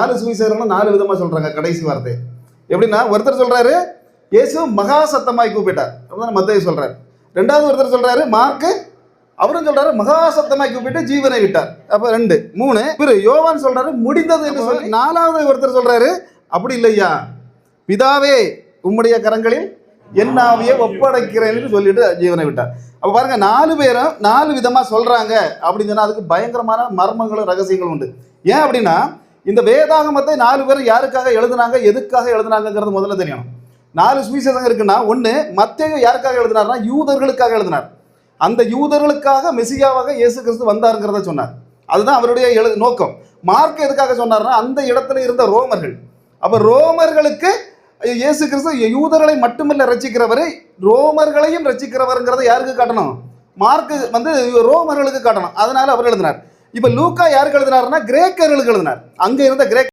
நாலு சுவிசேஷங்களும் நாலு விதமாக சொல்கிறாங்க கடைசி வார்த்தை. எப்படின்னா ஒருத்தர் சொல்கிறாரு இயேசு மகா சத்தமாய் கூப்பிட்டார். அப்படிதான் மத்திய சொல்கிறார் ரெண்டாவது ஒருத்தர் சொல்கிறாரு மார்க்கு. அவரும் சொல்றாரு மகா சத்தமாய் கூப்பிட்டு ஜீவனை விட்டார். அப்ப ரெண்டு மூணு பிற யோவான் சொல்றாரு முடிந்தது என்று சொல்லி நாலாவது ஒருத்தர் சொல்றாரு அப்படி இல்லையா? பிதாவே உம்முடைய கரங்களில் என் ஆவியை ஒப்படைக்கிறேன்னு சொல்லிட்டு ஜீவனை விட்டார். அப்போ பாருங்க நாலு பேரும் நாலு விதமாக சொல்கிறாங்க அப்படின்னு சொன்னால் அதுக்கு பயங்கரமான மர்மங்களும் ரகசியங்களும் உண்டு. ஏன் அப்படின்னா இந்த வேதாகமத்தை நாலு பேர் யாருக்காக எழுதுனாங்க எதுக்காக எழுதுனாங்கங்கிறது முதல்ல தெரியணும். நாலு சுவிசேஷம் இருக்குன்னா ஒன்று மத்தேயு யாருக்காக எழுதினார்னா யூதர்களுக்காக எழுதினார். அந்த யூதர்களுக்காக மெசியாவாக இயேசு கிறிஸ்து வந்தாருங்கிறத சொன்னார். அதுதான் அவருடைய எழு நோக்கம். மார்க் எதுக்காக சொன்னார்னா அந்த இடத்துல இருந்த ரோமர்கள். அப்போ ரோமர்களுக்கு இயேசு கிறிஸ்து யூதர்களை மட்டுமல்ல ரசிக்கிறவர் ரோமர்களையும் ரசிக்கிறவருங்கிறத யாருக்கு காட்டணும்? மார்க்கு வந்து ரோமர்களுக்கு காட்டணும். அதனால அவர் எழுதினார். இப்ப லூக்கா யாருக்கு எழுதினார்னா கிரேக்கர்களுக்கு எழுதினார். அங்க இருந்த கிரேக்